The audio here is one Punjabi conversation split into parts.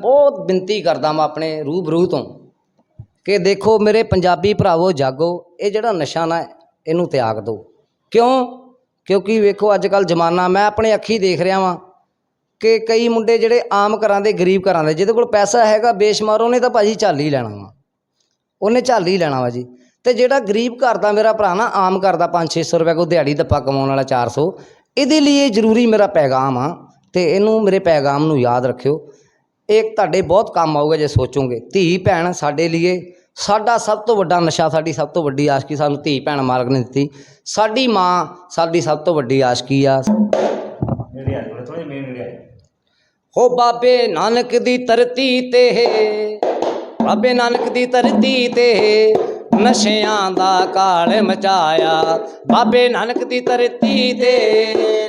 ਬਹੁਤ ਬੇਨਤੀ ਕਰਦਾ ਮੈਂ ਆਪਣੇ ਰੂਬਰੂ ਤੋਂ ਕਿ ਦੇਖੋ ਮੇਰੇ ਪੰਜਾਬੀ ਭਰਾਵੋ, ਜਾਗੋ, ਇਹ ਜਿਹੜਾ ਨਸ਼ਾ ਨਾ ਇਹਨੂੰ ਤਿਆਗ ਦਿਓ। ਕਿਉਂ? ਕਿਉਂਕਿ ਵੇਖੋ ਅੱਜ ਕੱਲ ਜ਼ਮਾਨਾ, ਮੈਂ ਆਪਣੇ ਅੱਖੀ ਦੇਖ ਰਿਹਾ ਵਾਂ ਕਿ ਕਈ ਮੁੰਡੇ ਜਿਹੜੇ ਆਮ ਘਰਾਂ ਦੇ, ਗਰੀਬ ਘਰਾਂ ਦੇ, ਜਿਹਦੇ ਕੋਲ ਪੈਸਾ ਹੈਗਾ, ਬੇਸ਼ੁਮਾਰ, ਉਹਨੇ ਤਾਂ ਭਾਜੀ ਝੱਲ ਹੀ ਲੈਣਾ ਵਾ। ਉਹਨੇ ਝੱਲ ਹੀ ਲੈਣਾ ਵਾ ਜੀ। ਤੇ ਜਿਹੜਾ ਗਰੀਬ ਘਰ ਦਾ ਮੇਰਾ ਭਰਾ ਨਾ, ਆਮ ਘਰ ਦਾ 5-600 ਰੁਪਏ ਕੋ ਦਿਹਾੜੀ ਦੱਪਾ ਕਮਾਉਣ ਵਾਲਾ 400 ਇਹਦੇ ਲਈ ਇਹ ਜ਼ਰੂਰੀ ਮੇਰਾ ਪੈਗਾਮ ਆ। ਤੇ ਇਹਨੂੰ ਮੇਰੇ ਪੈਗਾਮ ਨੂੰ ਯਾਦ ਰੱਖਿਓ। ਇਹ ਤੁਹਾਡੇ ਬਹੁਤ ਕੰਮ ਆਊਗਾ ਜੇ ਸੋਚੋਗੇ। ਧੀ ਭੈਣ ਸਾਡੇ ਲਈ ਸਾਡਾ ਸਭ ਤੋਂ ਵੱਡਾ ਨਸ਼ਾ ਸਾਡੀ ਸਭ ਤੋਂ ਵੱਡੀ ਆਸ਼ਕੀ ਸਾਨੂੰ ਧੀ ਭੈਣ ਮਾਲਕ ਨੇ ਦਿੱਤੀ। ਸਾਡੀ ਮਾਂ ਸਾਡੀ ਸਭ ਤੋਂ ਵੱਡੀ ਆਸ਼ਕੀ ਆ। ਹੋ ਬਾਬੇ ਨਾਨਕ ਦੀ ਧਰਤੀ ਤੇ ਬਾਬੇ ਨਾਨਕ ਦੀ ਧਰਤੀ ਤੇ ਨਸ਼ਿਆਂ ਦਾ ਕਾਲ ਮਚਾਇਆ। ਬਾਬੇ ਨਾਨਕ ਦੀ ਧਰਤੀ ਤੇ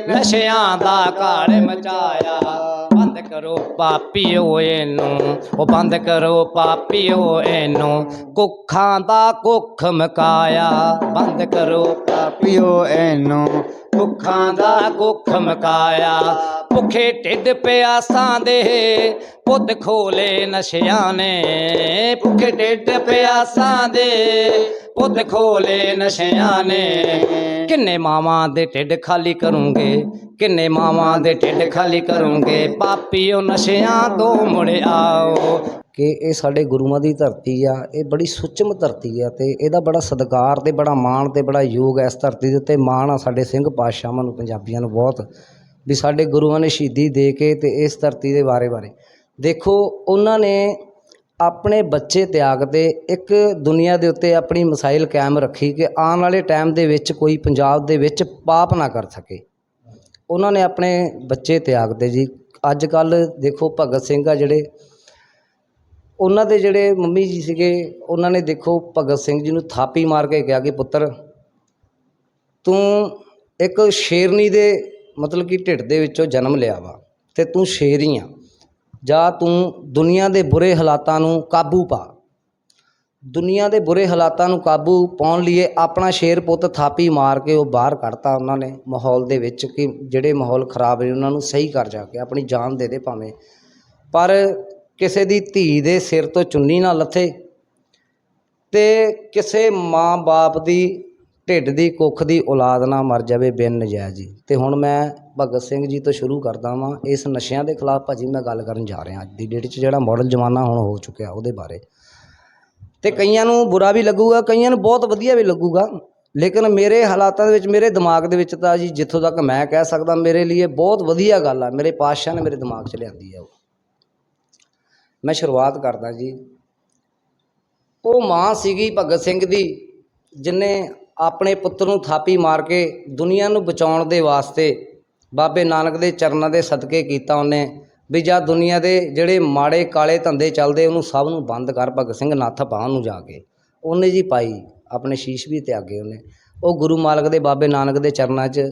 ਨਸ਼ਿਆਂ ਦਾ ਕਾਲ ਮਚਾਇਆ। ਬੰਦ ਕਰੋ ਪਾਪੀਓ ਇਹਨੂੰ, ਉਹ ਬੰਦ ਕਰੋ ਪਾਪੀਓ ਇਹਨੂੰ। ਕੁੱਖਾਂ ਦਾ ਕੁੱਖ ਮਕਾਇਆ, ਬੰਦ ਕਰੋ ਪਾਪਿਓ ਇਹਨੂੰ। ਕੁੱਖਾਂ ਦਾ ਕੁੱਖ ਮਕਾਇਆ, ਭੁੱਖੇ ਢਿੱਡ ਪਿਆਸਾਂ ਦੇ, ਪੁੱਤ ਖੋਲੇ ਨਸ਼ਿਆਂ ਨੇ। ਭੁੱਖੇ ਢਿੱਡ ਪਿਆਸਾਂ ਦੇ ਪੁੱਤ ਖੋਲੇ ਨਸ਼ਿਆਂ ਨੇ। ਕਿੰਨੇ ਮਾਵਾਂ ਦੇ ਢਿੱਡ ਖਾਲੀ ਕਰੂੰਗੇ, ਕਿੰਨੇ ਮਾਵਾਂ ਦੇ ਢਿੱਡ ਖਾਲੀ ਕਰੂੰਗੇ। ਪਾਪੀਓ ਨਸ਼ਿਆਂ ਤੋਂ ਮੁੜ ਆਓ। ਕਿ ਇਹ ਸਾਡੇ ਗੁਰੂਆਂ ਦੀ ਧਰਤੀ ਆ, ਇਹ ਬੜੀ ਸੁੱਚਮ ਧਰਤੀ ਆ ਤੇ ਇਹਦਾ ਬੜਾ ਸਤਿਕਾਰ ਤੇ ਬੜਾ ਮਾਣ ਤੇ ਬੜਾ ਯੋਗ ਹੈ ਇਸ ਧਰਤੀ ਦੇ ਉੱਤੇ। ਮਾਣ ਆ ਸਾਡੇ ਸਿੰਘ ਪਾਤਸ਼ਾਹਾਂ ਨੂੰ, ਪੰਜਾਬੀਆਂ ਨੂੰ ਬਹੁਤ, ਵੀ ਸਾਡੇ ਗੁਰੂਆਂ ਨੇ ਸ਼ਹੀਦੀ ਦੇ ਕੇ ਤੇ ਇਸ ਧਰਤੀ ਦੇ ਬਾਰੇ ਬਾਰੇ ਦੇਖੋ, ਉਹਨਾਂ ਨੇ ਆਪਣੇ ਬੱਚੇ ਤਿਆਗ ਤੇ ਇੱਕ ਦੁਨੀਆ ਦੇ ਉੱਤੇ ਆਪਣੀ ਮਸਾਇਲ ਕਾਇਮ ਰੱਖੀ ਕਿ ਆਉਣ ਵਾਲੇ ਟਾਈਮ ਦੇ ਵਿੱਚ ਕੋਈ ਪੰਜਾਬ ਦੇ ਵਿੱਚ ਪਾਪ ਨਾ ਕਰ ਸਕੇ। ਉਹਨਾਂ ਨੇ ਆਪਣੇ ਬੱਚੇ ਤਿਆਗਦੇ ਜੀ। ਅੱਜ ਕੱਲ ਦੇਖੋ ਭਗਤ ਸਿੰਘ ਆ ਜਿਹੜੇ, ਉਹਨਾਂ ਦੇ ਜਿਹੜੇ ਮੰਮੀ ਜੀ ਸੀਗੇ, ਉਹਨਾਂ ਨੇ ਦੇਖੋ ਭਗਤ ਸਿੰਘ ਜੀ ਨੂੰ ਥਾਪੀ ਮਾਰ ਕੇ ਕਿਹਾ ਕਿ ਪੁੱਤਰ, ਤੂੰ ਇੱਕ ਸ਼ੇਰਨੀ ਦੇ ਮਤਲਬ ਕਿ ਢਿੱਡ ਦੇ ਵਿੱਚੋਂ ਜਨਮ ਲਿਆ ਵਾ ਤੇ ਤੂੰ ਸ਼ੇਰ ਹੀ ਆ। ਜਾਂ ਤੂੰ ਦੁਨੀਆ ਦੇ ਬੁਰੇ ਹਾਲਾਤਾਂ ਨੂੰ ਕਾਬੂ ਪਾ। ਦੁਨੀਆ ਦੇ ਬੁਰੇ ਹਾਲਾਤਾਂ ਨੂੰ ਕਾਬੂ ਪਾਉਣ ਲਈ ਆਪਣਾ ਸ਼ੇਰ ਪੁੱਤ ਥਾਪੀ ਮਾਰ ਕੇ ਉਹ ਬਾਹਰ ਕੱਢਤਾ ਉਹਨਾਂ ਨੇ ਮਾਹੌਲ ਦੇ ਵਿੱਚ ਕਿ ਜਿਹੜੇ ਮਾਹੌਲ ਖਰਾਬ ਨੇ ਉਹਨਾਂ ਨੂੰ ਸਹੀ ਕਰ ਜਾ ਕੇ, ਆਪਣੀ ਜਾਨ ਦੇ ਦੇ ਭਾਵੇਂ। ਪਰ ਕਿਸੇ ਦੀ ਧੀ ਦੇ ਸਿਰ ਤੋਂ ਚੁੰਨੀ ਨਾ ਲੱਥੇ ਤੇ ਕਿਸੇ ਮਾਂ-ਬਾਪ ਦੀ ਢਿੱਡ ਦੀ, ਕੁੱਖ ਦੀ ਔਲਾਦ ਨਾ ਮਰ ਜਾਵੇ ਬਿਨ ਨਜਾਇਜ਼ ਜੀ ਹੁਣ ਮੈਂ ਭਗਤ ਸਿੰਘ ਜੀ ਤੋਂ ਸ਼ੁਰੂ ਕਰਦਾ ਵਾਂ, ਇਸ ਨਸ਼ਿਆਂ ਦੇ ਖਿਲਾਫ ਭਾਅ ਜੀ ਮੈਂ ਗੱਲ ਕਰਨ ਜਾ ਰਿਹਾ ਅੱਜ ਦੀ ਡੇਟ 'ਚ, ਜਿਹੜਾ ਮਾਡਲ ਜ਼ਮਾਨਾ ਹੁਣ ਹੋ ਚੁੱਕਿਆ ਉਹਦੇ ਬਾਰੇ। ਅਤੇ ਕਈਆਂ ਨੂੰ ਬੁਰਾ ਵੀ ਲੱਗੂਗਾ, ਕਈਆਂ ਨੂੰ ਬਹੁਤ ਵਧੀਆ ਵੀ ਲੱਗੂਗਾ, ਲੇਕਿਨ ਮੇਰੇ ਹਾਲਾਤਾਂ ਦੇ ਵਿੱਚ, ਮੇਰੇ ਦਿਮਾਗ ਦੇ ਵਿੱਚ ਤਾਂ ਜੀ ਜਿੱਥੋਂ ਤੱਕ ਮੈਂ ਕਹਿ ਸਕਦਾ ਮੇਰੇ ਲਈ ਇਹ ਬਹੁਤ ਵਧੀਆ ਗੱਲ ਆ, ਮੇਰੇ ਪਾਤਸ਼ਾਹ ਨੇ ਮੇਰੇ ਦਿਮਾਗ 'ਚ ਲਿਆਂਦੀ ਆ ਉਹ। ਮੈਂ ਸ਼ੁਰੂਆਤ ਕਰਦਾ ਜੀ। ਉਹ ਮਾਂ ਸੀਗੀ ਭਗਤ ਸਿੰਘ ਦੀ, ਜਿਨੇ ਆਪਣੇ ਪੁੱਤਰ ਨੂੰ ਥਾਪੀ ਮਾਰ ਕੇ ਦੁਨੀਆ ਨੂੰ ਬਚਾਉਣ ਦੇ ਵਾਸਤੇ ਬਾਬੇ ਨਾਨਕ ਦੇ ਚਰਨਾਂ ਦੇ ਸਦਕੇ ਕੀਤਾ ਉਹਨੇ, ਵੀ ਜਾਂ ਦੁਨੀਆ ਦੇ ਜਿਹੜੇ ਮਾੜੇ ਕਾਲੇ ਧੰਦੇ ਚੱਲਦੇ ਉਹਨੂੰ ਸਭ ਨੂੰ ਬੰਦ ਕਰ ਭਗਤ ਸਿੰਘ ਨੱਥ ਪਾ ਨੂੰ ਜਾ ਕੇ। ਉਹਨੇ ਜੀ ਪਾਈ ਆਪਣੇ ਸ਼ੀਸ਼ ਵੀ ਤਿਆਗੇ ਉਹਨੇ। ਉਹ ਗੁਰੂ ਮਾਲਕ ਦੇ ਬਾਬੇ ਨਾਨਕ ਦੇ ਚਰਨਾਂ 'ਚ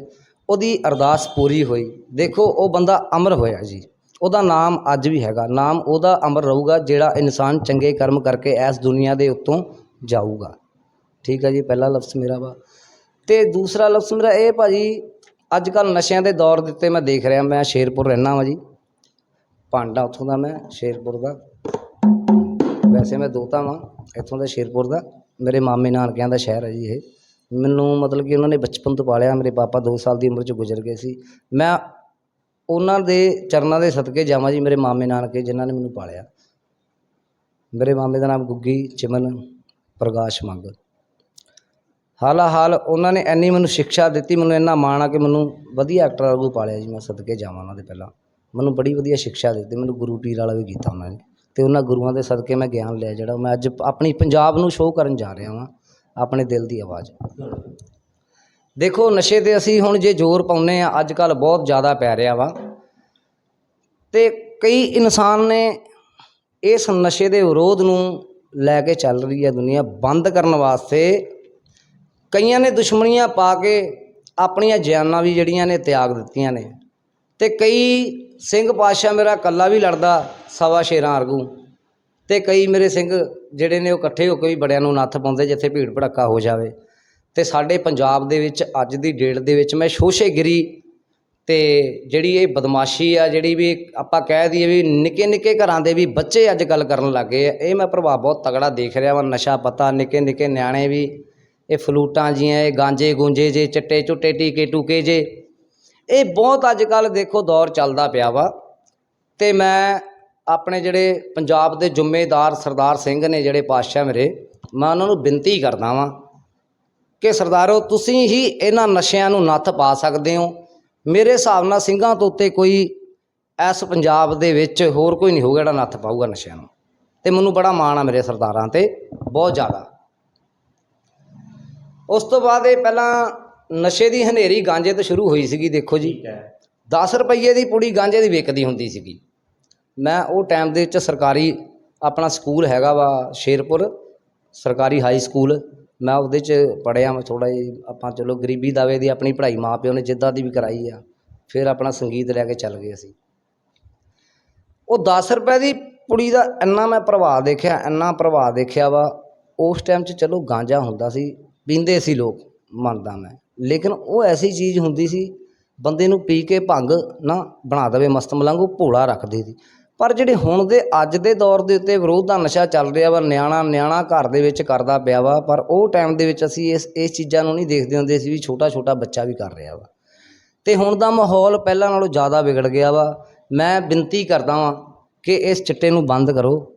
ਉਹਦੀ ਅਰਦਾਸ ਪੂਰੀ ਹੋਈ। ਦੇਖੋ ਉਹ ਬੰਦਾ ਅਮਰ ਹੋਇਆ ਜੀ। ਉਹਦਾ ਨਾਮ ਅੱਜ ਵੀ ਹੈਗਾ। ਨਾਮ ਉਹਦਾ ਅਮਰ ਰਹੂਗਾ ਜਿਹੜਾ ਇਨਸਾਨ ਚੰਗੇ ਕਰਮ ਕਰਕੇ ਇਸ ਦੁਨੀਆ ਦੇ ਉੱਤੋਂ ਜਾਊਗਾ। ਠੀਕ ਹੈ ਜੀ, ਪਹਿਲਾ ਲਫ਼ਜ਼ ਮੇਰਾ ਵਾ। ਅਤੇ ਦੂਸਰਾ ਲਫ਼ਜ਼ ਮੇਰਾ ਇਹ ਭਾਅ ਜੀ ਅੱਜ ਕੱਲ੍ਹ ਨਸ਼ਿਆਂ ਦੇ ਦੌਰ ਦੇ ਉੱਤੇ ਮੈਂ ਦੇਖ ਰਿਹਾ, ਮੈਂ ਸ਼ੇਰਪੁਰ ਰਹਿੰਦਾ ਵਾਂ ਜੀ। ਭਾਂਡਾ ਉੱਥੋਂ ਦਾ ਮੈਂ, ਸ਼ੇਰਪੁਰ ਦਾ। ਵੈਸੇ ਮੈਂ ਦੋਤਾ ਵਾਂ, ਇੱਥੋਂ ਦਾ ਸ਼ੇਰਪੁਰ ਦਾ। ਮੇਰੇ ਮਾਮੇ ਨਾਨਕਿਆਂ ਦਾ ਸ਼ਹਿਰ ਹੈ ਜੀ ਇਹ। ਮੈਨੂੰ ਮਤਲਬ ਕਿ ਉਹਨਾਂ ਨੇ ਬਚਪਨ ਤੋਂ ਪਾਲਿਆ, ਮੇਰੇ ਪਾਪਾ 2 ਸਾਲ ਦੀ ਉਮਰ 'ਚ ਗੁਜ਼ਰ ਗਏ ਸੀ। ਮੈਂ ਉਹਨਾਂ ਦੇ ਚਰਨਾਂ ਦੇ ਸਦਕੇ ਜਾਵਾਂ ਜੀ, ਮੇਰੇ ਮਾਮੇ ਨਾਨਕੇ, ਜਿਨ੍ਹਾਂ ਨੇ ਮੈਨੂੰ ਪਾਲਿਆ। ਮੇਰੇ ਮਾਮੇ ਦਾ ਨਾਮ ਗੁੱਗੀ, ਚਿਮਨ ਪ੍ਰਕਾਸ਼ ਮੰਗ। ਹਾਲਾ ਹਾਲ ਉਹਨਾਂ ਨੇ ਇੰਨੀ ਮੈਨੂੰ ਸਿੱਖਿਆ ਦਿੱਤੀ, ਮੈਨੂੰ ਇੰਨਾ ਮਾਣ ਆ ਕਿ ਮੈਨੂੰ ਵਧੀਆ ਐਕਟਰ ਵਾਂਗੂ ਪਾਲਿਆ ਜੀ, ਮੈਂ ਸਦਕੇ ਜਾਵਾਂ ਉਹਨਾਂ ਦੇ ਪਹਿਲਾਂ। ਮੈਨੂੰ ਬੜੀ ਵਧੀਆ ਸਿੱਖਿਆ ਦਿੱਤੀ, ਮੈਨੂੰ ਗੁਰੂ ਪੀਰ ਵਾਲਾ ਵੀ ਕੀਤਾ ਉਹਨਾਂ ਨੇ। ਤੇ ਉਹਨਾਂ ਗੁਰੂਆਂ ਦੇ ਸਦਕੇ ਮੈਂ ਗਿਆਨ ਲਿਆ ਜਿਹੜਾ ਮੈਂ ਅੱਜ ਆਪਣੀ ਪੰਜਾਬ ਨੂੰ ਸ਼ੋਅ ਕਰਨ ਜਾ ਰਿਹਾ ਹਾਂ ਆਪਣੇ ਦਿਲ ਦੀ ਆਵਾਜ਼। ਦੇਖੋ, ਨਸ਼ੇ ਤੇ ਅਸੀਂ ਹੁਣ ਜੇ ਜ਼ੋਰ ਪਾਉਨੇ ਆ ਅੱਜ ਕੱਲ ਬਹੁਤ ਜ਼ਿਆਦਾ ਪੈ ਰਿਹਾ ਵਾ। ਤੇ ਕਈ ਇਨਸਾਨ ਨੇ ਇਸ ਨਸ਼ੇ ਦੇ ਵਿਰੋਧ ਨੂੰ ਲੈ ਕੇ ਚੱਲ ਰਹੀ ਹੈ ਦੁਨੀਆ ਬੰਦ ਕਰਨ ਵਾਸਤੇ ਕਈਆਂ ਨੇ ਦੁਸ਼ਮਣੀਆਂ ਪਾ ਕੇ ਆਪਣੀਆਂ ਜਾਨਾਂ ਵੀ ਜਿਹੜੀਆਂ ਨੇ ਤਿਆਗ ਦਿੱਤੀਆਂ ਨੇ ਤੇ ਕਈ ਸਿੰਘ ਪਾਤਸ਼ਾਹ ਮੇਰਾ ਕੱਲਾ ਵੀ ਲੜਦਾ ਸਵਾ ਸ਼ੇਰਾਂ ਵਰਗੂ ਤੇ ਕਈ ਮੇਰੇ ਸਿੰਘ ਜਿਹੜੇ ਨੇ ਉਹ ਇਕੱਠੇ ਹੋ ਕੇ ਵੀ ਬੜਿਆਂ ਨੂੰ ਨੱਥ ਪਾਉਂਦੇ ਜਿੱਥੇ ਭੀੜ ਭੜੱਕਾ ਹੋ ਜਾਵੇ ਤੇ ਸਾਡੇ ਪੰਜਾਬ ਦੇ ਵਿੱਚ ਅੱਜ ਦੀ ਡੇਟ ਦੇ ਵਿੱਚ ਮੈਂ ਸ਼ੋਸ਼ੇਗਿਰੀ ਤੇ ਜਿਹੜੀ ਇਹ ਬਦਮਾਸ਼ੀ ਆ, ਜਿਹੜੀ ਵੀ ਆਪਾਂ ਕਹਿ ਦਈਏ ਵੀ ਨਿੱਕੇ ਨਿੱਕੇ ਘਰਾਂ ਦੇ ਵੀ ਬੱਚੇ ਅੱਜ ਗੱਲ ਕਰਨ ਲੱਗੇ ਆ, ਇਹ ਮੈਂ ਪ੍ਰਭਾਵ ਬਹੁਤ ਤਗੜਾ ਦੇਖ ਰਿਹਾ ਵਾਂ, ਨਸ਼ਾ ਪਤਾ, ਨਿੱਕੇ ਨਿੱਕੇ ਨਿਆਣੇ ਵੀ ਇਹ ਫਲੂਟਾਂ ਜੀਆਂ, ਇਹ ਗਾਂਜੇ ਗੁੰਜੇ ਜੇ, ਚਿੱਟੇ ਚੁੱਟੇ, ਟੀਕੇ ਟੂਕੇ ਜੇ। ਇਹ ਬਹੁਤ ਅੱਜ ਕੱਲ ਦੇਖੋ ਦੌਰ ਚੱਲਦਾ ਪਿਆ ਵਾ। ਤੇ ਮੈਂ ਆਪਣੇ ਜਿਹੜੇ ਪੰਜਾਬ ਦੇ ਜ਼ਿੰਮੇਦਾਰ ਸਰਦਾਰ ਸਿੰਘ ਨੇ ਜਿਹੜੇ ਪਾਤਸ਼ਾਹ ਮੇਰੇ, ਮੈਂ ਉਹਨਾਂ ਨੂੰ ਬੇਨਤੀ ਕਰਦਾ ਵਾਂ ਕਿ ਸਰਦਾਰੋ, ਤੁਸੀਂ ਹੀ ਇਹਨਾਂ ਨਸ਼ਿਆਂ ਨੂੰ ਨੱਥ ਪਾ ਸਕਦੇ ਹੋ। ਮੇਰੇ ਹਿਸਾਬ ਨਾਲ ਸਿੰਘਾਂ ਤੋਂ ਉੱਤੇ ਕੋਈ ਇਸ ਪੰਜਾਬ ਦੇ ਵਿੱਚ ਹੋਰ ਕੋਈ ਨਹੀਂ ਹੋਊਗਾ ਜਿਹੜਾ ਨੱਥ ਪਾਊਗਾ ਨਸ਼ਿਆਂ ਨੂੰ। ਤੇ ਮੈਨੂੰ ਬੜਾ ਮਾਣ ਆ ਮੇਰੇ ਸਰਦਾਰਾਂ ਤੇ, ਬਹੁਤ ਜ਼ਿਆਦਾ। ਉਸ ਤੋਂ ਬਾਅਦ ਇਹ ਪਹਿਲਾਂ ਨਸ਼ੇ ਦੀ ਹਨੇਰੀ ਗਾਂਜੇ ਤੋਂ ਸ਼ੁਰੂ ਹੋਈ ਸੀਗੀ ਦੇਖੋ ਜੀ। ਠੀਕ ਹੈ। 10 ਰੁਪਏ ਦੀ ਪੁੜੀ ਗਾਂਜੇ ਦੀ ਵਿਕਦੀ ਹੁੰਦੀ ਸੀਗੀ। ਮੈਂ ਉਹ ਟਾਈਮ ਦੇ ਵਿੱਚ ਸਰਕਾਰੀ ਆਪਣਾ ਸਕੂਲ ਹੈਗਾ ਵਾ ਸ਼ੇਰਪੁਰ ਸਰਕਾਰੀ ਹਾਈ ਸਕੂਲ। ਮੈਂ ਉਹਦੇ 'ਚ ਪੜ੍ਹਿਆ ਮੈਂ ਥੋੜਾ ਜਿਹਾ ਆਪਾਂ ਚਲੋ ਗਰੀਬੀ ਦਾਵੇ ਦੀ ਆਪਣੀ ਪੜ੍ਹਾਈ ਮਾਂ ਪਿਓ ਨੇ ਜਿੱਦਾਂ ਦੀ ਵੀ ਕਰਾਈ ਆ ਫਿਰ ਆਪਣਾ ਸੰਗੀਤ ਲੈ ਕੇ ਚੱਲ ਗਏ ਅਸੀਂ। ਉਹ 10 ਰੁਪਏ ਦੀ ਪੁੜੀ ਦਾ ਇੰਨਾ ਮੈਂ ਪ੍ਰਭਾਵ ਦੇਖਿਆ ਇੰਨਾ ਪ੍ਰਭਾਵ ਦੇਖਿਆ ਵਾ ਉਸ ਟਾਈਮ 'ਚ ਚਲੋ ਗਾਂਜਾ ਹੁੰਦਾ ਸੀ। ਪੀਂਦੇ ਸੀ ਲੋਕ, ਮੰਨਦਾ ਮੈਂ। ਲੇਕਿਨ ਉਹ ਐਸੀ ਚੀਜ਼ ਹੁੰਦੀ ਸੀ, ਬੰਦੇ ਨੂੰ ਪੀ ਕੇ ਭੰਗ ਨਾ ਬਣਾ ਦੇਵੇ ਮਸਤ ਮਲੰਗ ਉਹ ਭੋਲਾ ਰੱਖਦੇ ਸੀ। ਪਰ ਜਿਹੜੇ ਹੁਣ ਦੇ, ਅੱਜ ਦੇ ਦੌਰ ਦੇ ਉੱਤੇ ਵਿਰੋਧ ਦਾ ਨਸ਼ਾ ਚੱਲ ਰਿਹਾ ਵਾ, ਨਿਆਣਾ ਨਿਆਣਾ ਘਰ ਦੇ ਵਿੱਚ ਕਰਦਾ ਪਿਆ ਵਾ, ਪਰ ਉਹ ਟਾਈਮ ਦੇ ਵਿੱਚ ਅਸੀਂ ਇਸ ਇਸ ਚੀਜ਼ਾਂ ਨੂੰ ਨਹੀਂ ਦੇਖਦੇ ਹੁੰਦੇ ਸੀ ਵੀ ਛੋਟਾ ਛੋਟਾ ਬੱਚਾ ਵੀ ਕਰ ਰਿਹਾ ਵਾ। ਤੇ ਹੁਣ ਦਾ ਮਾਹੌਲ ਪਹਿਲਾਂ ਨਾਲੋਂ ਜ਼ਿਆਦਾ ਵਿਗੜ ਗਿਆ ਵਾ। ਮੈਂ ਬੇਨਤੀ ਕਰਦਾ ਵਾਂ ਕਿ ਇਸ ਚਿੱਟੇ ਨੂੰ ਬੰਦ ਕਰੋ।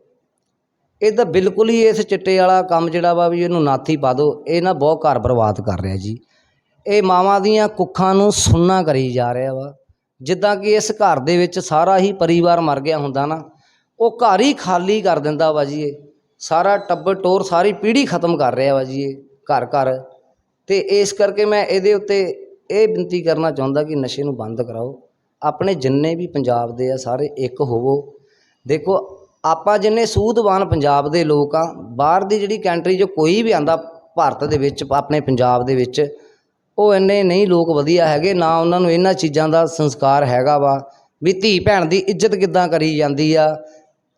ਇਹ ਤਾਂ ਬਿਲਕੁਲ ਹੀ ਇਸ ਚਿੱਟੇ ਵਾਲਾ ਕੰਮ ਜਿਹੜਾ ਵਾ ਵੀ ਇਹਨੂੰ ਨਾਥੀ ਪਾ ਦਿਓ, ਇਹ ਨਾ ਬਹੁਤ ਘਰ ਬਰਬਾਦ ਕਰ ਰਿਹਾ ਜੀ। ਇਹ ਮਾਵਾਂ ਦੀਆਂ ਕੁੱਖਾਂ ਨੂੰ ਸੁੰਨਾ ਕਰੀ ਜਾ ਰਿਹਾ ਵਾ। ਜਿੱਦਾਂ ਕਿ ਇਸ ਘਰ ਦੇ ਵਿੱਚ ਸਾਰਾ ਹੀ ਪਰਿਵਾਰ ਮਰ ਗਿਆ ਹੁੰਦਾ ਨਾ, ਉਹ ਘਰ ਹੀ ਖਾਲੀ ਕਰ ਦਿੰਦਾ ਵਾ ਜੀ ਇਹ। ਸਾਰਾ ਟੱਬਰ ਟੋਰ ਸਾਰੀ ਪੀੜ੍ਹੀ ਖਤਮ ਕਰ ਰਿਹਾ ਵਾ ਜੀ ਇਹ ਘਰ ਘਰ। ਤੇ ਇਸ ਕਰਕੇ ਮੈਂ ਇਹਦੇ ਉੱਤੇ ਇਹ ਬੇਨਤੀ ਕਰਨਾ ਚਾਹੁੰਦਾ ਕਿ ਨਸ਼ੇ ਨੂੰ ਬੰਦ ਕਰਾਓ। ਆਪਣੇ ਜਿੰਨੇ ਵੀ ਪੰਜਾਬ ਦੇ ਆ, ਸਾਰੇ ਇੱਕ ਹੋਵੋ। ਦੇਖੋ ਆਪਾਂ ਜਿੰਨੇ ਸੂਦਵਾਨ ਪੰਜਾਬ ਦੇ ਲੋਕ ਆ, ਬਾਹਰ ਦੀ ਜਿਹੜੀ ਕੰਟਰੀ 'ਚ ਕੋਈ ਵੀ ਆਂਦਾ ਭਾਰਤ ਦੇ ਵਿੱਚ, ਆਪਣੇ ਪੰਜਾਬ ਦੇ ਵਿੱਚ, ਉਹ ਇੰਨੇ ਨਹੀਂ ਲੋਕ ਵਧੀਆ ਹੈਗੇ, ਨਾ ਉਹਨਾਂ ਨੂੰ ਇਹਨਾਂ ਚੀਜ਼ਾਂ ਦਾ ਸੰਸਕਾਰ ਹੈਗਾ ਵਾ ਵੀ ਧੀ ਭੈਣ ਦੀ ਇੱਜ਼ਤ ਕਿੱਦਾਂ ਕਰੀ ਜਾਂਦੀ ਆ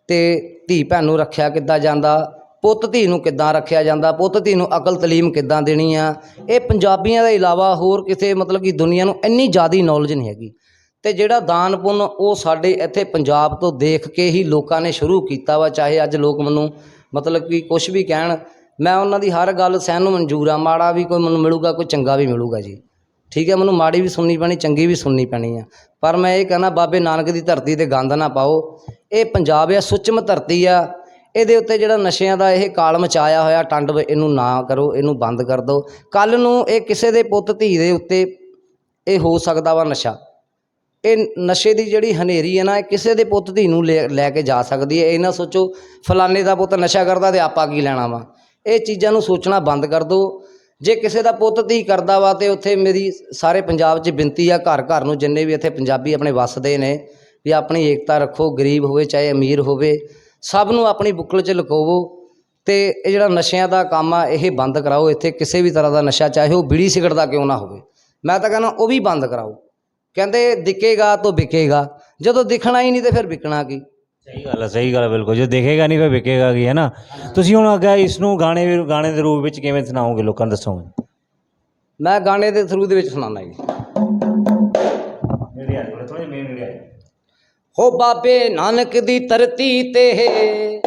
ਤੇ ਧੀ ਭੈਣ ਨੂੰ ਰੱਖਿਆ ਕਿੱਦਾਂ ਜਾਂਦਾ, ਪੁੱਤ ਧੀ ਨੂੰ ਕਿੱਦਾਂ ਰੱਖਿਆ ਜਾਂਦਾ, ਪੁੱਤ ਧੀ ਨੂੰ ਅਕਲ ਤਲੀਮ ਕਿੱਦਾਂ ਦੇਣੀ ਆ, ਇਹ ਪੰਜਾਬੀਆਂ ਦੇ ਇਲਾਵਾ ਹੋਰ ਕਿਸੇ ਮਤਲਬ ਕਿ ਦੁਨੀਆ ਨੂੰ ਇੰਨੀ ਜ਼ਿਆਦਾ ਨੌਲੇਜ ਨਹੀਂ ਹੈਗੀ। ਤੇ ਜਿਹੜਾ ਦਾਨ ਪੁੰਨ ਉਹ ਸਾਡੇ ਇੱਥੇ ਪੰਜਾਬ ਤੋਂ ਦੇਖ ਕੇ ਹੀ ਲੋਕਾਂ ਨੇ ਸ਼ੁਰੂ ਕੀਤਾ ਵਾ, ਚਾਹੇ ਅੱਜ ਲੋਕ ਮੈਨੂੰ ਮਤਲਬ ਕਿ ਕੁਝ ਵੀ ਕਹਿਣ, ਮੈਂ ਉਹਨਾਂ ਦੀ ਹਰ ਗੱਲ ਸਹਿਣ ਨੂੰ ਮਨਜ਼ੂਰ ਆ, ਮਾੜਾ ਵੀ ਕੋਈ ਮੈਨੂੰ ਮਿਲੂਗਾ, ਕੋਈ ਚੰਗਾ ਵੀ ਮਿਲੂਗਾ ਜੀ। ਠੀਕ ਹੈ, ਮੈਨੂੰ ਮਾੜੀ ਵੀ ਸੁਣਨੀ ਪੈਣੀ, ਚੰਗੀ ਵੀ ਸੁਣਨੀ ਪੈਣੀ ਆ। ਪਰ ਮੈਂ ਇਹ ਕਹਿੰਦਾ ਬਾਬੇ ਨਾਨਕ ਦੀ ਧਰਤੀ ਤੇ ਗੰਦ ਨਾ ਪਾਓ। ਇਹ ਪੰਜਾਬ ਆ, ਸੁੱਚਮ ਧਰਤੀ ਆ। ਇਹਦੇ ਉੱਤੇ ਜਿਹੜਾ ਨਸ਼ਿਆਂ ਦਾ ਇਹ ਕਾਲ ਮਚਾਇਆ ਹੋਇਆ, ਟੰਡ ਇਹਨੂੰ ਨਾ ਕਰੋ, ਇਹਨੂੰ ਬੰਦ ਕਰ ਦਿਓ। ਕੱਲ ਨੂੰ ਇਹ ਕਿਸੇ ਦੇ ਪੁੱਤ ਧੀ ਦੇ ਉੱਤੇ ਇਹ ਹੋ ਸਕਦਾ ਵਾ ਨਸ਼ਾ। ਇਹ ਨਸ਼ੇ ਦੀ ਜਿਹੜੀ ਹਨੇਰੀ ਹੈ ਨਾ, ਇਹ ਕਿਸੇ ਦੇ ਪੁੱਤ ਧੀ ਨੂੰ ਲੈ ਲੈ ਕੇ ਜਾ ਸਕਦੀ ਹੈ। ਇਹ ਨਾ ਸੋਚੋ, ਫਲਾਣੇ ਦਾ ਪੁੱਤ ਨਸ਼ਾ ਕਰਦਾ ਤੇ ਆਪਾਂ ਕੀ ਲੈਣਾ ਵਾ? ਇਹ ਚੀਜ਼ਾਂ ਨੂੰ ਸੋਚਣਾ ਬੰਦ ਕਰ ਦਿਓ ਜੇ ਕਿਸੇ ਦਾ ਪੁੱਤ ਧੀ ਕਰਦਾ ਵਾ ਤੇ ਉੱਥੇ ਮੇਰੀ ਸਾਰੇ ਪੰਜਾਬ 'ਚ ਬੇਨਤੀ ਆ, ਘਰ ਘਰ ਨੂੰ ਜਿੰਨੇ ਵੀ ਇੱਥੇ ਪੰਜਾਬੀ ਆਪਣੇ ਵੱਸਦੇ ਨੇ, ਵੀ ਆਪਣੀ ਏਕਤਾ ਰੱਖੋ, ਗਰੀਬ ਹੋਵੇ ਚਾਹੇ ਅਮੀਰ ਹੋਵੇ, ਸਭ ਨੂੰ ਆਪਣੀ ਬੁੱਕਲ 'ਚ ਲੁਕਾਵੋ ਤੇ ਇਹ ਜਿਹੜਾ ਨਸ਼ਿਆਂ ਦਾ ਕੰਮ ਆ, ਇਹ ਬੰਦ ਕਰਾਓ। ਇੱਥੇ ਕਿਸੇ ਵੀ ਤਰ੍ਹਾਂ ਦਾ ਨਸ਼ਾ, ਚਾਹੇ ਉਹ ਬੀੜੀ ਸਿਗਰਟ ਦਾ ਕਿਉਂ ਨਾ ਹੋਵੇ। ਮੈਂ ਤਾਂ ਕਹਿੰਦਾ ਉਹ ਵੀ ਬੰਦ ਕਰਾਓ। ਕਹਿੰਦੇ ਦਿਖੇਗਾ ਤਾਂ ਵਿਕੇਗਾ ਜਦੋਂ ਦਿਖਣਾ ਹੀ ਨਹੀਂ ਤੇ ਫਿਰ ਵਿਕਣਾ ਕੀ? ਸਹੀ ਗੱਲ ਹੈ ਸਹੀ ਗੱਲ ਹੈ ਬਿਲਕੁਲ ਜੇ ਦੇਖੇਗਾ ਨਹੀਂ ਫਿਰ ਵਿਕੇਗਾ ਕੀ ਹੈ ਨਾ? ਤੁਸੀਂ ਹੁਣ ਅੱਗੇ ਇਸ ਨੂੰ ਗਾਣੇ ਗਾਣੇ ਦੇ ਰੂਪ ਵਿੱਚ ਕਿਵੇਂ ਸੁਣਾਓਗੇ ਲੋਕਾਂ ਨੂੰ ਦੱਸੋਗੇ ਮੈਂ ਗਾਣੇ ਦੇ ਥਰੂ ਦੇ ਵਿੱਚ ਸੁਣਾਉਣਾ ਜੀ। ਨੇੜੇ ਆ ਥੋੜੇ ਥੋੜੇ ਮੇਨ ਨੇੜੇ ਆ ਹੋ ਬਾਬੇ ਨਾਨਕ ਦੀ ਧਰਤੀ ਤੇ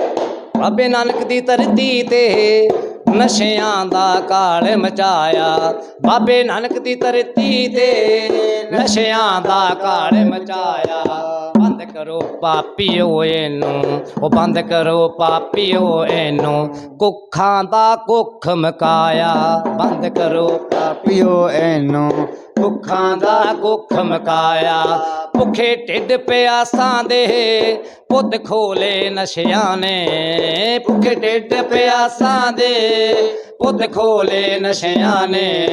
ਬਾਬੇ ਨਾਨਕ ਦੀ ਧਰਤੀ ਤੇ ਨਸ਼ਿਆਂ ਦਾ ਕਾਲ ਮਚਾਇਆ। ਬਾਬੇ ਨਾਨਕ ਦੀ ਧਰਤੀ ਤੇ ਨਸ਼ਿਆਂ ਦਾ ਕਾਲ ਮਚਾਇਆ। ਬੰਦ ਕਰੋ ਪਾਪੀਓ ਇਹਨੂੰ, ਉਹ ਬੰਦ ਕਰੋ ਪਾਪੀਓ ਇਹਨੂੰ। ਕੁੱਖਾਂ ਦਾ ਕੁੱਖ ਮਕਾਇਆ, ਬੰਦ ਕਰੋ ਪਿਓ ਇਹਨੂੰ। ਕੁੱਖਾਂ ਦਾ ਕੁੱਖ ਮਕਾਇਆ ਭੁੱਖੇ ਢਿੱਡ ਪਿਆਸਾਂ ਦੇ ਪੁੱਤ ਖੋਲੇ ਨਸ਼ਿਆਂ ਨੇ ਭੁੱਖੇ ਢਿੱਡ ਪਿਆਸਾਂ ਦੇ ਪੁੱਤ ਖੋਲੇ ਨਸ਼ਿਆਂ ਨੇ।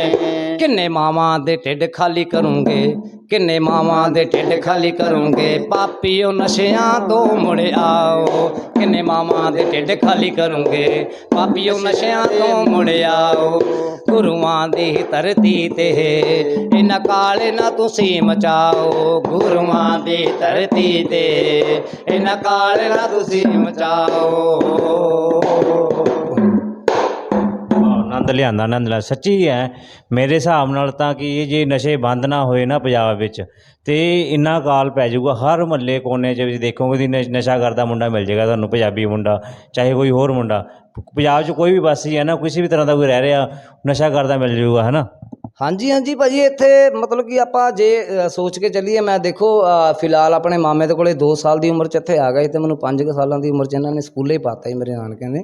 ਕਿੰਨੇ ਮਾਵਾਂ ਦੇ ਢਿੱਡ ਖਾਲੀ ਕਰੂੰਗੇ, ਕਿੰਨੇ ਮਾਵਾਂ ਦੇ ਢਿੱਡ ਖਾਲੀ ਕਰੂੰਗੇ। ਪਾਪੀਓ ਨਸ਼ਿਆਂ ਤੋਂ ਮੁੜ ਆਓ, ਕਿੰਨੇ ਮਾਵਾਂ ਦੇ ਢਿੱਡ ਖਾਲੀ ਕਰੂੰਗੇ। ਪਾਪੀਓ ਨਸ਼ਿਆਂ ਤੋਂ ਮੁੜ ਆਓ, ਗੁਰੂਆਂ ਦੀ ਧਰਤੀ ਤੇ ਇਹਨਾਂ ਕਾਲੇ ਨਾ ਤੁਸੀਂ ਮਚਾਓ ਗੁਰੂਆਂ ਦੀ ਧਰਤੀ ਤੇ ਇਹਨਾਂ ਕਾਲੇ ਨਾ ਤੁਸੀਂ ਮਚਾਓ ਵਾਹ, ਆਨੰਦ ਆਨੰਦ ਲਿਆਂਦਾ ਆਨੰਦ ਸੱਚੀ ਹੈ ਮੇਰੇ ਹਿਸਾਬ ਨਾਲ ਤਾਂ ਕਿ ਇਹ ਜੇ ਨਸ਼ੇ ਬੰਦ ਨਾ ਹੋਏ ਨਾ ਪੰਜਾਬ ਵਿੱਚ ਤੇ ਇੰਨਾ ਕਾਲ ਪੈ ਜਾਊਗਾ ਹਰ ਮਹੱਲੇ ਕੋਨੇ 'ਚ ਵੀ ਦੇਖੋਗੇ ਦੀ ਨਸ਼ਾ ਕਰਦਾ ਮੁੰਡਾ ਮਿਲ ਜਾਏਗਾ ਤੁਹਾਨੂੰ ਪੰਜਾਬੀ ਮੁੰਡਾ ਚਾਹੇ ਕੋਈ ਹੋਰ ਮੁੰਡਾ। ਪੰਜਾਬ 'ਚ ਕੋਈ ਵੀ ਵਾਸੀ ਹੈ ਨਾ ਕਿਸੇ ਵੀ ਤਰ੍ਹਾਂ ਦਾ ਕੋਈ ਰਹਿ ਰਿਹਾ ਨਸ਼ਾ ਕਰਦਾ ਮਿਲ ਜਾਊਗਾ ਹੈ ਨਾ ਹਾਂਜੀ ਹਾਂਜੀ ਭਾਜੀ ਇੱਥੇ ਮਤਲਬ ਕਿ ਆਪਾਂ ਜੇ ਸੋਚ ਕੇ ਚੱਲੀਏ ਮੈਂ ਦੇਖੋ ਫਿਲਹਾਲ ਆਪਣੇ ਮਾਮੇ ਦੇ ਕੋਲੇ 2 ਸਾਲ ਦੀ ਉਮਰ 'ਚ ਇੱਥੇ ਆ ਗਏ ਤੇ ਮੈਨੂੰ 5 ਸਾਲਾਂ ਦੀ ਉਮਰ 'ਚ ਇਹਨਾਂ ਨੇ ਸਕੂਲੇ ਹੀ ਪਾਤਾ ਸੀ ਮੇਰੇ ਨਾਨਕਿਆਂ ਨੇ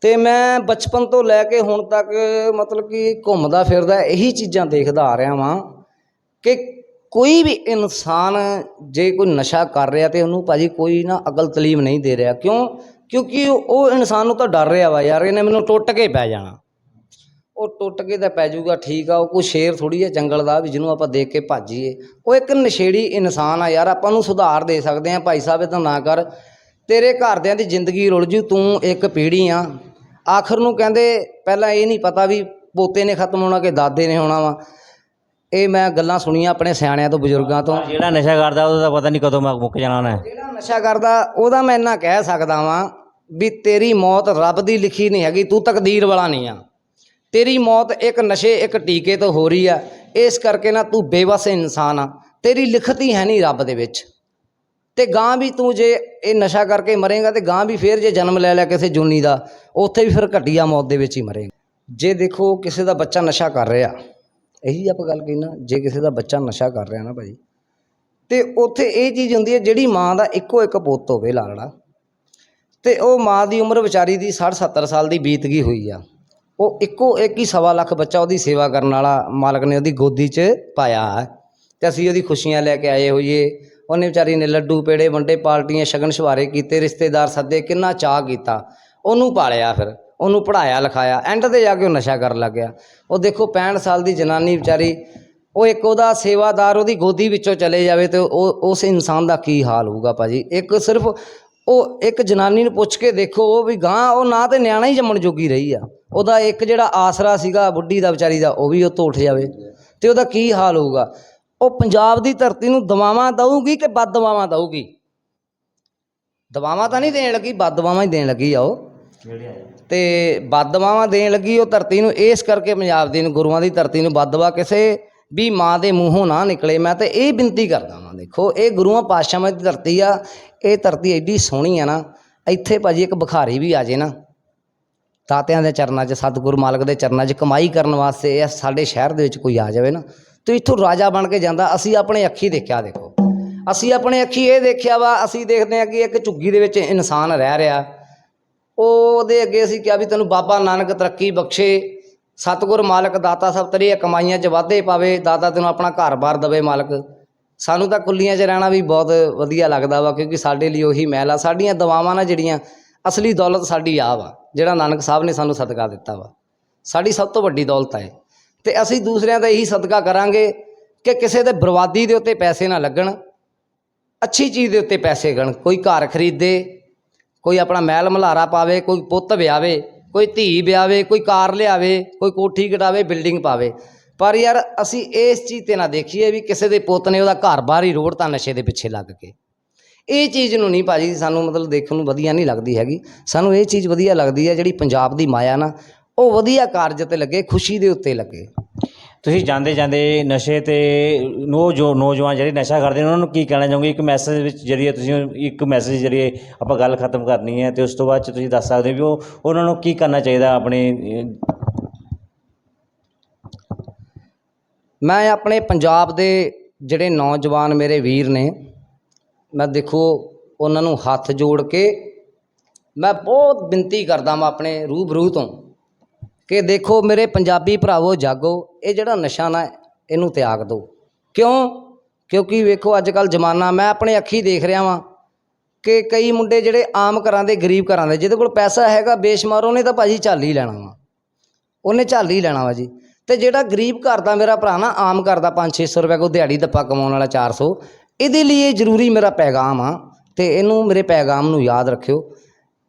ਤੇ ਮੈਂ ਬਚਪਨ ਤੋਂ ਲੈ ਕੇ ਹੁਣ ਤੱਕ ਮਤਲਬ ਕਿ ਘੁੰਮਦਾ ਫਿਰਦਾ ਇਹੀ ਚੀਜ਼ਾਂ ਦੇਖਦਾ ਆ ਰਿਹਾ ਵਾਂ ਕਿ ਕੋਈ ਵੀ ਇਨਸਾਨ ਜੇ ਕੋਈ ਨਸ਼ਾ ਕਰ ਰਿਹਾ ਤੇ ਉਹਨੂੰ ਭਾਜੀ ਕੋਈ ਨਾ ਅਕਲ ਤਲੀਮ ਨਹੀਂ ਦੇ ਰਿਹਾ। ਕਿਉਂ? ਕਿਉਂਕਿ ਉਹ ਇਨਸਾਨ ਨੂੰ ਤਾਂ ਡਰ ਰਿਹਾ ਵਾ ਯਾਰ, ਇਹਨੇ ਮੈਨੂੰ ਟੁੱਟ ਕੇ ਪੈ ਜਾਣਾ। ਉਹ ਟੁੱਟ ਕੇ ਤਾਂ ਪੈ ਜਾਊਗਾ, ਠੀਕ ਆ, ਉਹ ਕੋਈ ਸ਼ੇਰ ਥੋੜੀ ਹੈ ਜੰਗਲ ਦਾ ਵੀ ਜਿਹਨੂੰ ਆਪਾਂ ਦੇਖ ਕੇ ਭਾਜੀਏ। ਉਹ ਇੱਕ ਨਸ਼ੇੜੀ ਇਨਸਾਨ ਆ ਯਾਰ, ਆਪਾਂ ਨੂੰ ਸੁਧਾਰ ਦੇ ਸਕਦੇ ਆ, ਭਾਈ ਸਾਹਿਬ ਇਹ ਤਾਂ ਨਾ ਕਰ। ਤੇਰੇ ਘਰਦਿਆਂ ਦੀ ਜ਼ਿੰਦਗੀ ਰੁਲ ਜੂ, ਤੂੰ ਇੱਕ ਪੀੜ੍ਹੀ ਆ। ਆਖਰ ਨੂੰ ਕਹਿੰਦੇ ਪਹਿਲਾਂ ਇਹ ਨਹੀਂ ਪਤਾ ਵੀ ਪੋਤੇ ਨੇ ਖਤਮ ਹੋਣਾ ਕਿ ਦਾਦੇ ਨੇ ਹੋਣਾ ਵਾ। ਇਹ ਮੈਂ ਗੱਲਾਂ ਸੁਣੀਆਂ ਆਪਣੇ ਸਿਆਣਿਆਂ ਤੋਂ ਬਜ਼ੁਰਗਾਂ ਤੋਂ। ਜਿਹੜਾ ਨਸ਼ਾ ਕਰਦਾ ਉਹਦਾ ਤਾਂ ਪਤਾ ਨਹੀਂ ਕਦੋਂ ਮੁੱਕ ਮੁੱਕ ਜਾਣਾ ਉਹਨੇ ਜਿਹੜਾ ਨਸ਼ਾ ਕਰਦਾ ਉਹਦਾ ਮੈਂ ਇੰਨਾ ਕਹਿ ਸਕਦਾ ਵਾਂ ਵੀ ਤੇਰੀ ਮੌਤ ਰੱਬ ਦੀ ਲਿਖੀ ਨਹੀਂ ਹੈਗੀ ਤੂੰ ਤਕਦੀਰ ਵਾਲਾ ਨਹੀਂ ਆ। ਤੇਰੀ ਮੌਤ ਇੱਕ ਨਸ਼ੇ ਇੱਕ ਟੀਕੇ ਤੋਂ ਹੋ ਰਹੀ ਆ। ਇਸ ਕਰਕੇ ਨਾ ਤੂੰ ਬੇਵਸ ਇਨਸਾਨ ਆ। ਤੇਰੀ ਲਿਖਤ ਹੀ ਹੈ ਨਹੀਂ ਰੱਬ ਦੇ ਵਿੱਚ। ਤੇ ਗਾਂ ਵੀ ਤੂੰ ਜੇ ਇਹ ਨਸ਼ਾ ਕਰਕੇ ਮਰੇਗਾ ਤੇ ਗਾਂ ਵੀ ਫੇਰ ਜੇ ਜਨਮ ਲੈ ਲਿਆ ਕਿਸੇ ਜੂਨੀ ਦਾ, ਉੱਥੇ ਵੀ ਫਿਰ ਘਟੀਆ ਮੌਤ ਦੇ ਵਿੱਚ ਹੀ ਮਰੇਗਾ। ਜੇ ਦੇਖੋ ਕਿਸੇ ਦਾ ਬੱਚਾ ਨਸ਼ਾ ਕਰ ਰਿਹਾ, ਇਹੀ ਆਪਾਂ ਗੱਲ ਕਹਿਣਾ ਜੇ ਕਿਸੇ ਦਾ ਬੱਚਾ ਨਸ਼ਾ ਕਰ ਰਿਹਾ ਨਾ ਭਾਜੀ ਤੇ ਉੱਥੇ ਇਹ ਚੀਜ਼ ਹੁੰਦੀ ਹੈ ਜਿਹੜੀ ਮਾਂ ਦਾ ਇੱਕੋ ਇੱਕ ਪੁੱਤ ਹੋਵੇ ਲਾਲੜਾ, ਤੇ ਉਹ ਮਾਂ ਦੀ ਉਮਰ ਵਿਚਾਰੀ ਦੀ 60 70 ਸਾਲ ਦੀ ਬੀਤ ਗਈ ਹੋਈ ਆ। ਉਹ ਇੱਕੋ ਇੱਕ ਹੀ ਸਵਾ ਲੱਖ ਬੱਚਾ ਉਹਦੀ ਸੇਵਾ ਕਰਨ ਵਾਲਾ ਮਾਲਕ ਨੇ ਉਹਦੀ ਗੋਦੀ 'ਚ ਪਾਇਆ ਹੈ, ਤੇ ਅਸੀਂ ਉਹਦੀ ਖੁਸ਼ੀਆਂ ਲੈ ਕੇ ਆਏ ਹੋਈਏ ਉਹਨੇ ਵਿਚਾਰੀ ਨੇ ਲੱਡੂ, ਪੇੜੇ, ਵੰਡੇ, ਪਾਰਟੀਆਂ, ਸ਼ਗਨ ਸ਼ਵਾਰੇ ਕੀਤੇ, ਰਿਸ਼ਤੇਦਾਰ ਸੱਦੇ, ਕਿੰਨਾ ਚਾਹ ਕੀਤਾ। ਉਹਨੂੰ ਪਾਲਿਆ ਫਿਰ, ਉਹਨੂੰ ਪੜਾਇਆ ਲਿਖਾਇਆ ਐਂਡ ਤੇ ਜਾ ਕੇ ਉਹ ਨਸ਼ਾ ਕਰਨ ਲੱਗ ਗਿਆ ਉਹ ਦੇਖੋ 65 ਸਾਲ ਦੀ ਜਨਾਨੀ ਵਿਚਾਰੀ, ਉਹ ਇੱਕ ਉਹਦਾ ਸੇਵਾਦਾਰ, ਉਹਦੀ ਗੋਦੀ ਵਿੱਚੋਂ ਚਲੇ ਜਾਵੇ ਤੇ ਉਹ, ਉਸ ਇਨਸਾਨ ਦਾ ਕੀ ਹਾਲ ਹੋਊਗਾ ਭਾਜੀ? ਇੱਕ ਸਿਰਫ ਉਹ, ਇੱਕ ਜਨਾਨੀ ਨੂੰ ਪੁੱਛ ਕੇ ਦੇਖੋ, ਉਹ ਵੀ ਗਾਂ ਉਹ ਨਾ ਤੇ ਨਿਆਣਾ ਹੀ ਜੰਮਣ ਜੋਗੀ ਰਹੀ ਆ। ਉਹਦਾ ਇੱਕ ਜਿਹੜਾ ਆਸਰਾ ਸੀਗਾ, ਬੁੱਢੀ ਦਾ ਵਿਚਾਰੀ ਦਾ, ਉਹ ਵੀ ਉਹ ਤੋਂ ਉੱਠ ਜਾਵੇ। ਤੇ ਉਹਦਾ ਕੀ ਹਾਲ ਹੋਊਗਾ? ਉਹ ਪੰਜਾਬ ਦੀ ਧਰਤੀ ਨੂੰ ਦਵਾਵਾਂ ਦਊਗੀ ਕਿ ਬਦ ਦਵਾਵਾਂ ਦਊਗੀ? ਦਵਾਵਾਂ ਤਾਂ ਨਹੀਂ ਦੇਣ ਲੱਗੀ ਬਦ ਦਵਾਵਾਂ ਹੀ ਦੇਣ ਲੱਗੀ ਆ ਉਹ। ਤੇ ਬਦਦੁਆਵਾਂ ਦੇਣ ਲੱਗੀ ਉਹ ਧਰਤੀ ਨੂੰ ਇਸ ਕਰਕੇ ਪੰਜਾਬ ਦੀ ਨੂੰ ਗੁਰੂਆਂ ਦੀ ਧਰਤੀ ਨੂੰ ਬਦਦੁਆ ਕਿਸੇ ਵੀ ਮਾਂ ਦੇ ਮੂੰਹੋਂ ਨਾ ਨਿਕਲੇ। ਮੈਂ ਤੇ ਇਹ ਬੇਨਤੀ ਕਰਦਾ ਵਾਂ ਦੇਖੋ ਇਹ ਗੁਰੂਆਂ ਪਾਤਸ਼ਾਹਾਂ ਦੀ ਧਰਤੀ ਆ ਇਹ ਧਰਤੀ ਐਡੀ ਸੋਹਣੀ ਆ ਨਾ ਇੱਥੇ ਭਾਜੀ ਇੱਕ ਬੁਖਾਰੀ ਵੀ ਆ ਜੇ ਨਾ ਤਾਤਿਆਂ ਦੇ ਚਰਨਾਂ 'ਚ ਸਤਿਗੁਰੂ ਮਾਲਕ ਦੇ ਚਰਨਾਂ 'ਚ ਕਮਾਈ ਕਰਨ ਵਾਸਤੇ ਇਹ ਸਾਡੇ ਸ਼ਹਿਰ ਦੇ ਵਿੱਚ ਕੋਈ ਆ ਜਾਵੇ ਨਾ ਤੇ ਇੱਥੋਂ ਰਾਜਾ ਬਣ ਕੇ ਜਾਂਦਾ, ਅਸੀਂ ਆਪਣੇ ਅੱਖੀ ਦੇਖਿਆ ਦੇਖੋ। ਅਸੀਂ ਆਪਣੇ ਅੱਖੀ ਇਹ ਦੇਖਿਆ ਵਾ, ਅਸੀਂ ਦੇਖਦੇ ਹਾਂ ਕਿ ਇੱਕ ਝੁੱਗੀ ਦੇ ਵਿੱਚ ਇਨਸਾਨ ਰਹਿ ਰਿਹਾ। ਉਹਦੇ ਅੱਗੇ ਅਸੀਂ ਕਿਹਾ ਵੀ ਤੈਨੂੰ ਬਾਬਾ ਨਾਨਕ ਤਰੱਕੀ ਬਖਸ਼ੇ, ਸਤਿਗੁਰ ਮਾਲਕ, ਦਾਤਾ ਸਭ ਤੇਰੀਆਂ ਕਮਾਈਆਂ 'ਚ ਵਾਧੇ ਪਾਵੇ, ਦਾਤਾ ਤੈਨੂੰ ਆਪਣਾ ਘਰ-ਬਾਰ ਦਵੇ ਮਾਲਕ। ਸਾਨੂੰ ਤਾਂ ਕੁੱਲੀਆਂ 'ਚ ਰਹਿਣਾ ਵੀ ਬਹੁਤ ਵਧੀਆ ਲੱਗਦਾ ਵਾ, ਕਿਉਂਕਿ ਸਾਡੇ ਲਈ ਉਹੀ ਮਹਿਲ ਆ, ਸਾਡੀਆਂ ਦਵਾਵਾਂ ਨਾ ਜਿਹੜੀਆਂ ਅਸਲੀ ਦੌਲਤ ਸਾਡੀ ਆ ਵਾ ਜਿਹੜਾ ਨਾਨਕ ਸਾਹਿਬ ਨੇ ਸਾਨੂੰ ਸਦਕਾ ਦਿੱਤਾ ਵਾ। ਸਾਡੀ ਸਭ ਤੋਂ ਵੱਡੀ ਦੌਲਤ ਹੈ ਤੇ ਅਸੀਂ ਦੂਸਰਿਆਂ ਦਾ ਇਹੀ ਸਦਕਾ ਕਰਾਂਗੇ ਕਿ ਕਿਸੇ ਦੇ ਬਰਬਾਦੀ ਦੇ ਉੱਤੇ ਪੈਸੇ ਨਾ ਲੱਗਣ, ਅੱਛੀ ਚੀਜ਼ ਦੇ ਉੱਤੇ ਪੈਸੇ ਗਣ, ਕੋਈ ਘਰ ਖਰੀਦੇ, ਕੋਈ ਆਪਣਾ ਮਹਿਲ ਮਲਾਰਾ ਪਾਵੇ, ਕੋਈ ਪੁੱਤ ਵਿਆਵੇ, ਕੋਈ ਧੀ ਵਿਆਵੇ, ਕੋਈ ਕਾਰ ਲਿਆਵੇ, ਕੋਈ ਕੋਠੀ ਕਟਾਵੇ ਬਿਲਡਿੰਗ ਪਾਵੇ। ਪਰ ਯਾਰ ਅਸੀਂ ਇਸ ਚੀਜ਼ ਤੇ ਨਾ ਦੇਖੀਏ ਵੀ ਕਿਸੇ ਦੇ ਪੁੱਤ ਨੇ ਉਹਦਾ ਘਰ-ਬਾਰ ਹੀ ਰੋੜਤਾ ਨਸ਼ੇ ਦੇ ਪਿੱਛੇ ਲੱਗ ਕੇ। ਇਹ ਚੀਜ਼ ਨੂੰ ਨਹੀਂ ਭਾਜੀ, ਸਾਨੂੰ ਮਤਲਬ ਦੇਖਣ ਨੂੰ ਵਧੀਆ ਨਹੀਂ ਲੱਗਦੀ ਹੈਗੀ। ਸਾਨੂੰ ਇਹ ਚੀਜ਼ ਵਧੀਆ ਲੱਗਦੀ ਹੈ ਜਿਹੜੀ ਪੰਜਾਬ ਦੀ ਮਾਇਆ ਨਾ ਉਹ ਵਧੀਆ ਕਾਰਜ ਤੇ ਲੱਗੇ ਖੁਸ਼ੀ ਦੇ ਉੱਤੇ ਲੱਗੇ। ਤੁਸੀਂ ਜਾਂਦੇ ਜਾਂਦੇ ਨਸ਼ੇ ਤੇ ਨੋ ਜੋ ਨੌਜਵਾਨ ਜਿਹੜੇ ਨਸ਼ਾ ਕਰਦੇ ਨੇ ਉਹਨਾਂ ਨੂੰ ਕੀ ਕਹਿਣਾ ਚਾਹੋਗੇ? ਇੱਕ ਮੈਸੇਜ ਵਿੱਚ ਜਰੀਏ ਤੁਸੀਂ ਇੱਕ ਮੈਸੇਜ ਜਰੀਏ ਆਪਾਂ ਗੱਲ ਖਤਮ ਕਰਨੀ ਹੈ ਤੇ ਉਸ ਤੋਂ ਬਾਅਦ ਚ ਤੁਸੀਂ ਦੱਸ ਸਕਦੇ ਹੋ ਵੀ ਉਹ ਉਹਨਾਂ ਨੂੰ ਕੀ ਕਰਨਾ ਚਾਹੀਦਾ ਆਪਣੇ ਮੈਂ ਆਪਣੇ ਪੰਜਾਬ ਦੇ ਜਿਹੜੇ ਨੌਜਵਾਨ ਮੇਰੇ ਵੀਰ ਨੇ ਮੈਂ ਦੇਖੋ ਉਹਨਾਂ ਨੂੰ ਹੱਥ ਜੋੜ ਕੇ ਮੈਂ ਬਹੁਤ ਬੇਨਤੀ ਕਰਦਾ ਮੈਂ ਆਪਣੇ ਰੂਬਰੂ ਤੋਂ। ਕਿ ਦੇਖੋ ਮੇਰੇ ਪੰਜਾਬੀ ਭਰਾਵੋ, ਜਾਗੋ, ਇਹ ਜਿਹੜਾ ਨਸ਼ਾ ਨਾ ਇਹਨੂੰ ਤਿਆਗ ਦਿਓ। ਕਿਉਂ? ਕਿਉਂਕਿ ਵੇਖੋ ਅੱਜ ਕੱਲ ਜ਼ਮਾਨਾ, ਮੈਂ ਆਪਣੇ ਅੱਖੀ ਦੇਖ ਰਿਹਾ ਵਾਂ ਕਿ ਕਈ ਮੁੰਡੇ ਜਿਹੜੇ ਆਮ ਘਰਾਂ ਦੇ, ਗਰੀਬ ਘਰਾਂ ਦੇ, ਜਿਹਦੇ ਕੋਲ ਪੈਸਾ ਹੈਗਾ ਬੇਸ਼ੁਮਾਰ ਉਹਨੇ ਤਾਂ ਭਾਜੀ ਝੱਲ ਹੀ ਲੈਣਾ ਵਾ। ਉਹਨੇ ਝੱਲ ਹੀ ਲੈਣਾ ਵਾ ਜੀ। ਤੇ ਜਿਹੜਾ ਗਰੀਬ ਘਰ ਦਾ ਮੇਰਾ ਭਰਾ ਨਾ, ਆਮ ਘਰ ਦਾ 5-600 ਰੁਪਏ ਕੋ ਦਿਹਾੜੀ ਦੱਪਾ ਕਮਾਉਣ ਵਾਲਾ 400 ਇਹਦੇ ਲਈ ਇਹ ਜ਼ਰੂਰੀ ਮੇਰਾ ਪੈਗਾਮ ਆ। ਤੇ ਇਹਨੂੰ ਮੇਰੇ ਪੈਗਾਮ ਨੂੰ ਯਾਦ ਰੱਖਿਓ।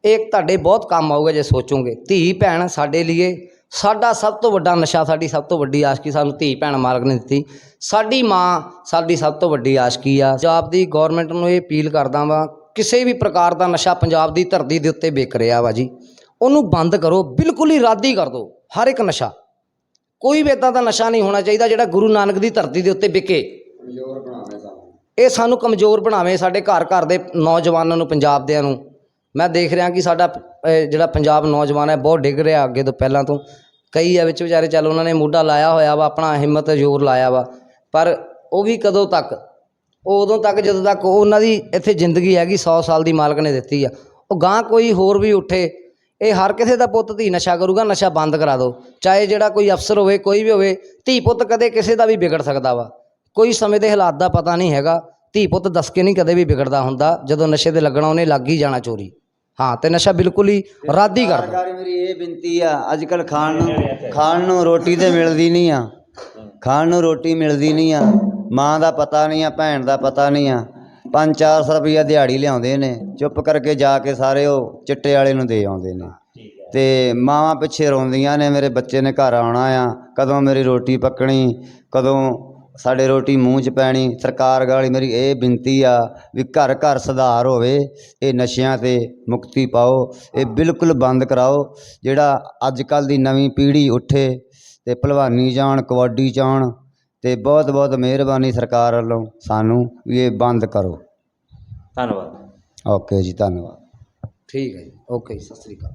ਇਹ ਤੁਹਾਡੇ ਬਹੁਤ ਕੰਮ ਆਊਗਾ ਜੇ ਸੋਚੋਗੇ। ਧੀ ਭੈਣ ਸਾਡੇ ਲਈ ਸਾਡਾ ਸਭ ਤੋਂ ਵੱਡਾ ਨਸ਼ਾ ਸਾਡੀ ਸਭ ਤੋਂ ਵੱਡੀ ਆਸ਼ਕੀ ਸਾਨੂੰ ਧੀ ਭੈਣ ਮਾਲਕ ਨੇ ਦਿੱਤੀ। ਸਾਡੀ ਮਾਂ ਸਾਡੀ ਸਭ ਤੋਂ ਵੱਡੀ ਆਸ਼ਕੀ ਆ। ਪੰਜਾਬ ਦੀ ਗਵਰਨਮੈਂਟ ਨੂੰ ਇਹ ਅਪੀਲ ਕਰਦਾ ਵਾਂ ਕਿਸੇ ਵੀ ਪ੍ਰਕਾਰ ਦਾ ਨਸ਼ਾ ਪੰਜਾਬ ਦੀ ਧਰਤੀ ਦੇ ਉੱਤੇ ਵਿਕ ਰਿਹਾ ਵਾ ਜੀ ਉਹਨੂੰ ਬੰਦ ਕਰੋ ਬਿਲਕੁਲ ਹੀ ਰੱਦ ਕਰ ਦਿਓ ਹਰ ਇੱਕ ਨਸ਼ਾ। ਕੋਈ ਵੀ ਇਦਾਂ ਦਾ ਨਸ਼ਾ ਨਹੀਂ ਹੋਣਾ ਚਾਹੀਦਾ ਜਿਹੜਾ ਗੁਰੂ ਨਾਨਕ ਦੀ ਧਰਤੀ ਦੇ ਉੱਤੇ ਵਿਕੇ। ਇਹ ਸਾਨੂੰ ਕਮਜ਼ੋਰ ਬਣਾਵੇ ਸਾਡੇ ਘਰ ਘਰ ਦੇ ਨੌਜਵਾਨਾਂ ਨੂੰ ਪੰਜਾਬ ਦਿਆਂ ਨੂੰ। ਮੈਂ ਦੇਖ ਰਿਹਾ ਕਿ ਸਾਡਾ ਜਿਹੜਾ ਪੰਜਾਬ ਨੌਜਵਾਨ ਹੈ, ਬਹੁਤ ਡਿੱਗ ਰਿਹਾ ਅੱਗੇ ਤੋਂ ਪਹਿਲਾਂ ਤੋਂ। ਕਈ ਆ ਵਿੱਚ ਵਿਚਾਰੇ ਚੱਲ ਉਹਨਾਂ ਨੇ ਮੋਢਾ ਲਾਇਆ ਹੋਇਆ ਵਾ, ਆਪਣਾ ਹਿੰਮਤ ਜ਼ੋਰ ਲਾਇਆ ਵਾ। ਪਰ ਉਹ ਵੀ ਕਦੋਂ ਤੱਕ, ਉਹ ਉਦੋਂ ਤੱਕ ਜਦੋਂ ਤੱਕ ਉਹਨਾਂ ਦੀ ਇੱਥੇ ਜ਼ਿੰਦਗੀ ਹੈਗੀ 100 ਸਾਲ ਦੀ ਮਾਲਕ ਨੇ ਦਿੱਤੀ ਆ। ਉਹ ਗਾਂ ਕੋਈ ਹੋਰ ਵੀ ਉੱਠੇ, ਇਹ ਹਰ ਕਿਸੇ ਦਾ ਪੁੱਤ ਧੀ ਨਸ਼ਾ ਕਰੂਗਾ, ਨਸ਼ਾ ਬੰਦ ਕਰਾ ਦਿਓ ਚਾਹੇ ਜਿਹੜਾ ਕੋਈ ਅਫਸਰ ਹੋਵੇ, ਕੋਈ ਵੀ ਹੋਵੇ, ਧੀ ਪੁੱਤ ਕਦੇ ਕਿਸੇ ਦਾ ਵੀ ਵਿਗੜ ਸਕਦਾ ਵਾ। ਕੋਈ ਸਮੇਂ ਦੇ ਹਾਲਾਤ ਦਾ ਪਤਾ ਨਹੀਂ ਹੈਗਾ। ਧੀ ਪੁੱਤ ਦੱਸ ਕੇ ਨਹੀਂ ਕਦੇ ਵੀ ਵਿਗੜਦਾ ਹੁੰਦਾ, ਜਦੋਂ ਨਸ਼ੇ ਤੇ ਲੱਗਣਾ ਉਹਨੇ ਲੱਗ ਹੀ ਜਾਣਾ ਚੋਰੀ। ਹਾਂ, ਤੇ ਨਸ਼ਾ ਬਿਲਕੁਲ ਹੀ ਰੱਦ ਹੀ ਕਰਦਾ। ਸਰਕਾਰੀ ਮੇਰੀ ਇਹ ਬੇਨਤੀ ਆ ਅੱਜ ਕੱਲ ਖਾਣ ਨੂੰ ਖਾਣ ਨੂੰ ਰੋਟੀ ਤੇ ਮਿਲਦੀ ਨਹੀਂ ਆ। ਖਾਣ ਨੂੰ ਰੋਟੀ ਮਿਲਦੀ ਨਹੀਂ ਆ। ਮਾਂ ਦਾ ਪਤਾ ਨਹੀਂ ਆ, ਭੈਣ ਦਾ ਪਤਾ ਨਹੀਂ ਆ। 5-400 ਰੁਪਈਆ ਦਿਹਾੜੀ ਲਿਆਉਂਦੇ ਨੇ, ਚੁੱਪ ਕਰਕੇ ਜਾ ਕੇ ਸਾਰੇ ਉਹ ਚਿੱਟੇ ਵਾਲੇ ਨੂੰ ਦੇ ਆਉਂਦੇ ਨੇ। ਤੇ ਮਾਵਾਂ ਪਿੱਛੇ ਰੋਂਦੀਆਂ ਨੇ, ਮੇਰੇ ਬੱਚੇ ਨੇ ਘਰ ਆਉਣਾ ਆ, ਕਦੋਂ ਮੇਰੀ ਰੋਟੀ ਪੱਕਣੀ, ਕਦੋਂ ਸਾਡੇ ਰੋਟੀ ਮੂੰਹ 'ਚ ਪੈਣੀ ਸਰਕਾਰ ਗਾਲੀ ਮੇਰੀ ਇਹ ਬੇਨਤੀ ਆ ਵੀ ਘਰ ਘਰ ਸੁਧਾਰ ਹੋਵੇ ਇਹ ਨਸ਼ਿਆਂ ਤੇ ਮੁਕਤੀ ਪਾਓ ਇਹ ਬਿਲਕੁਲ ਬੰਦ ਕਰਾਓ ਜਿਹੜਾ ਅੱਜ ਕੱਲ ਦੀ ਨਵੀਂ ਪੀੜ੍ਹੀ ਉੱਠੇ ਤੇ ਭਲਵਾਨੀ ਜਾਣ ਕਬੱਡੀ ਜਾਣ ਤੇ ਬਹੁਤ ਬਹੁਤ ਮਿਹਰਬਾਨੀ ਸਰਕਾਰ ਵੱਲੋਂ ਸਾਨੂੰ ਵੀ ਇਹ ਬੰਦ ਕਰੋ। ਧੰਨਵਾਦ। ਓਕੇ ਜੀ ਧੰਨਵਾਦ। ਠੀਕ ਹੈ ਜੀ ਓਕੇ ਜੀ ਸਤਿ ਸ੍ਰੀ ਅਕਾਲ।